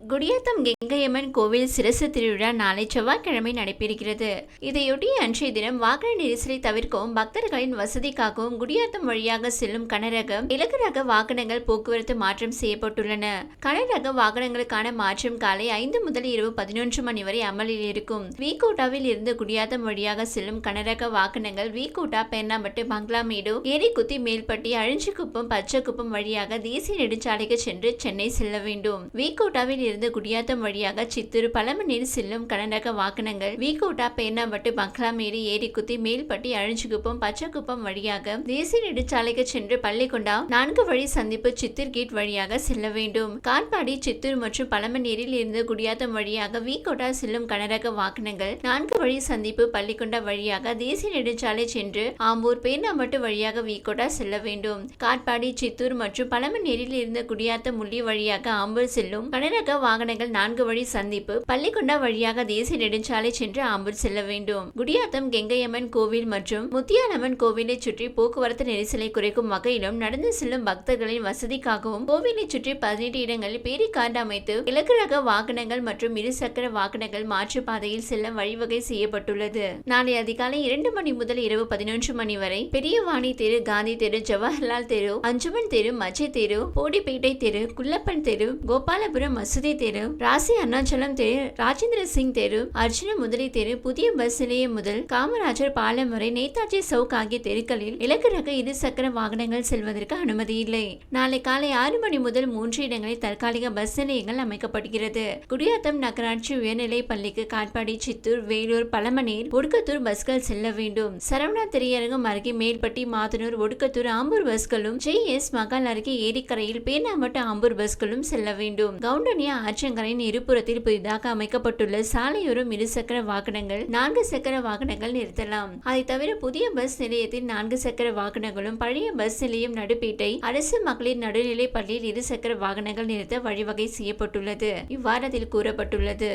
குடியாத்தம் கெங்கையம்மன் கோவில் சிரசு திருவிழா நாளை செவ்வாய்க்கிழமை நடைபெறுகிறது. இதையொட்டி அன்றைய தினம் வாகன நெரிசலை தவிர்க்கவும் பக்தர்களின் வசதிக்காகவும் குடியாத்தம் வழியாக செல்லும் கனரகம் இலகு ரக வாகனங்கள் போக்குவரத்து மாற்றம் செய்யப்பட்டுள்ளன. கனரக வாகனங்களுக்கான மாற்றம் காலை ஐந்து முதல் இரவு பதினொன்று மணி வரை அமலில் இருக்கும். வீகோட்டாவில் இருந்து குடியாத்தம் வழியாக செல்லும் கனரக வாகனங்கள் வீகோட்டா பெண்ணாம்பட்டு பங்களாமேடு ஏரிக்குத்தி மேல்பட்டி அழிஞ்சிக்குப்பம் பச்சைக்குப்பம் வழியாக தேசிய நெடுஞ்சாலைக்கு சென்று சென்னை செல்ல வேண்டும். வீகோட்டாவில் இருந்து குடியாத்தம் வழியாக சித்தூர் பழமநீர் செல்லும் கனரக வாகனங்கள். வீகோட்டா பேனாம்பட்டு பங்களாமேடு ஏரிக்குத்தி மேல்பட்டி அழிஞ்சுகுப்பம் பச்சைக்குப்பம் வழியாக தேசிய நெடுஞ்சாலைக்கு சென்று பள்ளிக்கொண்டா நான்கு வழி சந்திப்பு சித்தூர் கேட் வழியாக செல்ல வேண்டும். காட்பாடி சித்தூர் மற்றும் பழமநீரில் இருந்து குடியாத்தம் வழியாக வீகோட்டா செல்லும் கனரக வாகனங்கள் நான்கு வழி சந்திப்பு பள்ளிக்கொண்டா வழியாக தேசிய நெடுஞ்சாலை சென்று ஆம்பூர் பேனாம்பட்டு வழியாக வீகோட்டா செல்ல வேண்டும். காட்பாடி சித்தூர் மற்றும் பழமநேரில் இருந்து குடியாத்தம் முள்ளி வழியாக ஆம்பூர் செல்லும் கனரக வாகனங்கள் நான்கு வழி சந்திப்பு பள்ளிக்கொண்டா வழியாக தேசிய நெடுஞ்சாலை சென்று ஆம்பூர் செல்ல வேண்டும். குடியாத்தம் கெங்கையம்மன் கோவில் மற்றும் முத்தியாலம்மன் கோவிலை சுற்றி போக்குவரத்து நெரிசலை குறைக்கும் வகையிலும் நடந்து செல்லும் பக்தர்களின் வசதிக்காகவும் கோவிலை சுற்றி பதினெட்டு இடங்களில் பேரிகார்டு அமைத்து இலக்கு ரக வாகனங்கள் மற்றும் இருசக்கர வாகனங்கள் மாற்றுப்பாதையில் செல்ல வழிவகை செய்யப்பட்டுள்ளது. நாளை அதிகாலை இரண்டு மணி முதல் இரவு பதினொன்று மணி வரை பெரியவாணி தெரு காந்தி தெரு ஜவஹர்லால் தெரு அஞ்சுமன் தெரு மஜை தெரு போடிப்பேட்டை தெரு குள்ளப்பன் தெரு கோபாலபுரம் மசூதி தெரு ராசி அருணாச்சலம் தெரு ராஜேந்திர சிங் தெரு அர்ஜுன முதலி தெரு புதிய பஸ் நிலையம் முதல் காமராஜர் பாலம் வரை நேதாஜி சவுக் ஆகிய தெருக்களில் இலக்கு ரக இருசக்கர வாகனங்கள் செல்வதற்கு அனுமதி இல்லை. நாளை காலை ஆறு மணி முதல் மூன்று இடங்களில் தற்காலிக பஸ் நிலையங்கள் அமைக்கப்படுகிறது. குடியாத்தம் நகராட்சி உயர்நிலை பள்ளிக்கு காட்பாடி சித்தூர் வேலூர் பழமனீர் ஒடுக்கத்தூர் பஸ்கள் செல்ல வேண்டும். சரவணா திரையரங்கம் அருகே மேல்பட்டி மாதனூர் ஒடுக்கத்தூர் ஆம்பூர் பஸ்களும் ஜே எஸ் மகால் அருகே ஏரிக்கரையில் பேனாம்பட்டு ஆம்பூர் பஸ்களும் செல்ல வேண்டும். கவுண்டனியா ஆற்றங்கரையின் இருபுறத்தில் புதிதாக அமைக்கப்பட்டுள்ள சாலையோரம் இருசக்கர வாகனங்கள் நான்கு சக்கர வாகனங்கள் நிறுத்தலாம். அதை தவிர புதிய பஸ் நிலையத்தில் நான்கு சக்கர வாகனங்களும் பழைய பஸ் நிலையம் நடுப்பீட்டை அரசு மகளிர் நடுநிலை பள்ளியில் இருசக்கர வாகனங்கள் நிறுத்த வழிவகை செய்யப்பட்டுள்ளது. இவ்வாறு அதில் கூறப்பட்டுள்ளது.